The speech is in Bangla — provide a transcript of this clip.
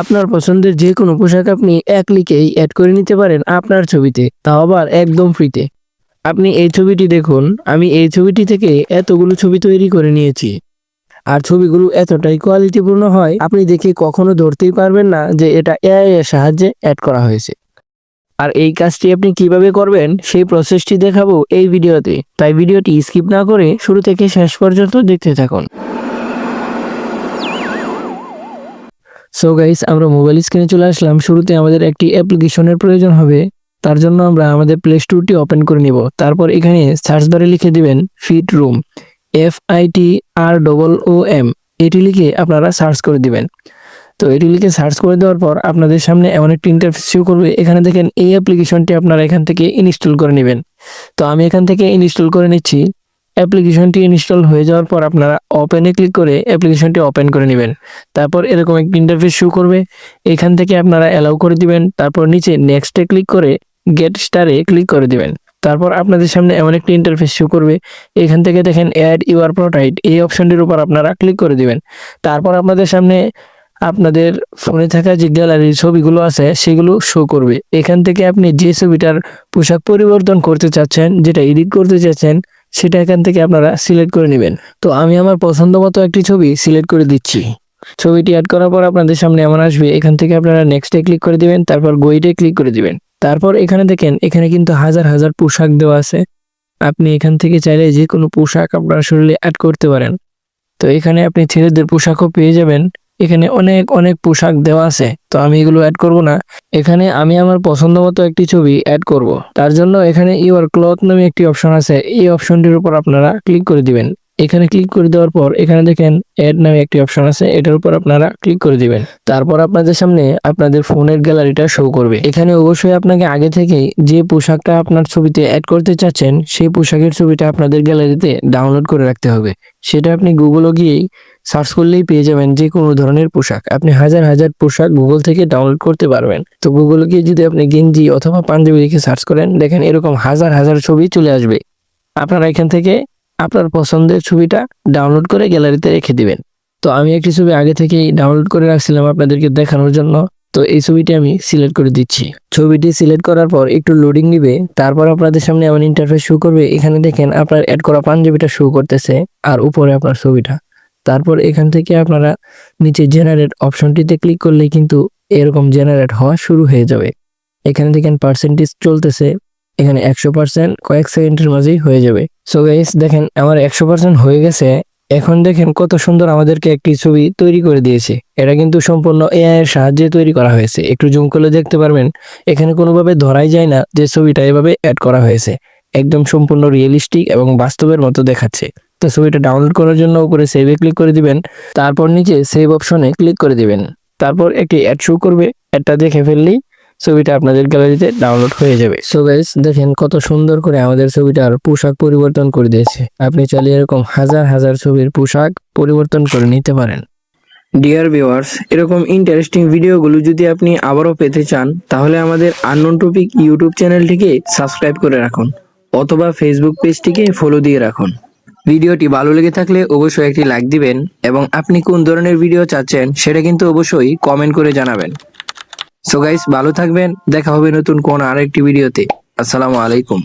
আপনার পছন্দের যে কোনো পোশাক আপনি এক ক্লিকেই অ্যাড করে নিতে পারেন আপনার ছবিতে, তাও আবার একদম ফ্রিতে আপনি এই ছবিটি দেখুন, আমি এই ছবিটি থেকে এতগুলো ছবি তৈরি করে নিয়েছি। আর ছবিগুলো এতটাই কোয়ালিটিপূর্ণ হয়, আপনি দেখে কখনো ধরতেই পারবেন না যে এটা এআই এর সাহায্যে অ্যাড করা হয়েছে। আর এই কাজটি আপনি কীভাবে করবেন, সেই প্রসেসটি দেখাবো এই ভিডিওতে। তাই ভিডিওটি স্কিপ না করে শুরু থেকে শেষ পর্যন্ত দেখতে থাকুন। সো গাইস আমরা মোবাইল স্ক্রিনে চলে আসলাম। শুরুতে আমাদের একটি অ্যাপ্লিকেশনের প্রয়োজন হবে। তার জন্য আমরা আমাদের প্লে স্টোরটি ওপেন করে নিব। তারপর এখানে সার্চ বারে লিখে দিবেন fit room F I T R double O M এটি লিখে আপনারা সার্চ করে দিবেন। তো এটি লিখে সার্চ করে দেওয়ার পর আপনাদের সামনে এমন একটি ইন্টারফেস শো করবে। এখানে দেখেন, এই অ্যাপ্লিকেশনটি আপনারা এখান থেকে ইনস্টল করে নেবেন। তো আমি এখান থেকে ইনস্টল করে নিচ্ছি। অ্যাপ্লিকেশনটি ইনস্টল হয়ে যাওয়ার পর আপনারা ওপেনে ক্লিক করে অ্যাপ্লিকেশনটি ওপেন করে নেবেন। তারপর এরকম একটি ইন্টারফেস শো করবে। এখান থেকে আপনারা অ্যালাউ করে দিবেন। তারপর নিচে নেক্সটে ক্লিক করে গেট স্টারে ক্লিক করে দিবেন। তারপর আপনাদের সামনে এমন একটি ইন্টারফেস শো করবে। এখান থেকে দেখেন অ্যাড ইউআর প্রোটাইট এই অপশনটির উপর আপনারা ক্লিক করে দিবেন। তারপর আপনাদের সামনে আপনাদের ফোনে থাকা যে গ্যালারির ছবিগুলো আছে, সেগুলো শো করবে। এখান থেকে আপনি যে ছবিটার পোশাক পরিবর্তন করতে চাচ্ছেন, যেটা এডিট করতে চাচ্ছেন সেটা এখান থেকে আপনারা সিলেক্ট করে নেবেন। তো আমি আমার পছন্দ মতো একটি ছবি সিলেক্ট করে দিচ্ছি। ছবিটি অ্যাড করার পর আপনাদের সামনে এমন আসবে, এখান থেকে আপনারা নেক্সটে ক্লিক করে দিবেন, তারপর গোইটে ক্লিক করে দিবেন। তারপর এখানে দেখেন, এখানে কিন্তু হাজার হাজার পোশাক দেওয়া আছে। আপনি এখান থেকে চাইলে যে কোনো পোশাক আপনার শরীরে অ্যাড করতে পারেন। তো এখানে আপনি ছেলেদের পোশাকও পেয়ে যাবেন। এখানে অনেক অনেক পোশাক দেওয়া আছে, তো আমি এগুলো অ্যাড করব না। এখানে আমি আমার পছন্দ মতো একটি ছবি অ্যাড করব। তার জন্য এখানে ইউর ক্লথ নামে একটি অপশন আছে। এই অপশনটির উপর আপনারা ক্লিক করে দিবেন। এখানে ক্লিক করে দেওয়ার পর এখানে দেখেন অ্যাড নামে একটি অপশন আছে। এটার উপর আপনারা ক্লিক করে দিবেন। তারপর আপনাদের সামনে আপনাদের ফোনের গ্যালারিটা শো করবে। এখানে অবশ্যই আপনাকে আগে থেকেই যে পোশাকটা আপনার ছবিতে অ্যাড করতে চাচ্ছেন, সেই পোশাকের ছবিটা আপনাদের গ্যালারিতে ডাউনলোড করে রাখতে হবে। সেটা আপনি গুগলও গিয়েই সার্চ করলেই পেয়ে যাবেন যে কোনো ধরনের পোশাক। আপনি হাজার হাজার পোশাক গুগল থেকে ডাউনলোড করতে পারবেন। তো গুগল গিয়ে যদি আপনি গেঞ্জি অথবা পাঞ্জাবি লিখে সার্চ করেন, দেখেন এরকম হাজার হাজার ছবি চলে আসবে। আপনারা এখান থেকে আপনার পছন্দের ছবিটা ডাউনলোড করে গ্যালারিতে রেখে দিবেন। তো আমি একটি ছবি আগে থেকেই ডাউনলোড করে রাখছিলাম আপনাদেরকে দেখানোর জন্য। তো এই ছবিটি আমি সিলেক্ট করে দিচ্ছি। ছবিটি সিলেক্ট করার পর একটু লোডিং নিবে, তারপর আপনাদের সামনে এমন ইন্টারফেস শো করবে। এখানে দেখেন আপনার অ্যাড করা পাঞ্জাবিটা শো করতেছে, আর উপরে আপনার ছবিটা। তারপর এখান থেকে আপনারা নিচে জেনারেট অপশনটিতে ক্লিক করলেই কিন্তু এরকম জেনারেট হওয়া শুরু হয়ে যাবে। এখানে দেখেন পার্সেন্টেজ চলতেছে, এখানে একশো পার্সেন্ট কয়েক সেকেন্ডের মাঝেই হয়ে যাবে। সো গাইস দেখেন আমার একশো পার্সেন্ট হয়ে গেছে। এখন দেখেন কত সুন্দর আমাদেরকে একটি ছবি তৈরি করে দিয়েছে। এটা কিন্তু সম্পূর্ণ এআই এর সাহায্যে তৈরি করা হয়েছে। একটু জুম করলে দেখতে পারবেন, এখানে কোনোভাবে ধরাই যায় না যে ছবিটা এভাবে অ্যাড করা হয়েছে। একদম সম্পূর্ণ রিয়েলিস্টিক এবং বাস্তবের মতো দেখাচ্ছে। তো ছবিটা ডাউনলোড করার জন্য উপরে সেভে ক্লিক করে দিবেন, তারপর নিচে সেভ অপশনে ক্লিক করে দিবেন। তারপর একটি অ্যাড শো করবে অ্যাডটা দেখে ফেললেই ছবিটা আপনাদের গ্যালারিতে ডাউনলোড হয়ে যাবে। সো গাইস দেখেন কত সুন্দর করে আমাদের ছবিটার পোশাক পরিবর্তন করে দিয়েছে। আপনি চাইলে এরকম হাজার হাজার ছবির পোশাক পরিবর্তন করে নিতে পারেন। ডিয়ার ভিউয়ার্স এরকম ইন্টারেস্টিং ভিডিওগুলো যদি আপনি আবারও পেতে চান, তাহলে আমাদের আননোন টপিক ইউটিউব চ্যানেলটিকে সাবস্ক্রাইব করে রাখুন। অথবা ফেসবুক পেজটিকে ফলো দিয়ে রাখুন। ভিডিওটি ভালো লেগে থাকলে অবশ্যই একটি লাইক দিবেন এবং আপনি কোন ধরনের ভিডিও চাচ্ছেন সেটা কিন্তু অবশ্যই কমেন্ট করে জানাবেন। সো গাইস ভালো থাকবেন, দেখা হবে নতুন কোন আরেকটি ভিডিওতে আসসালামু আলাইকুম।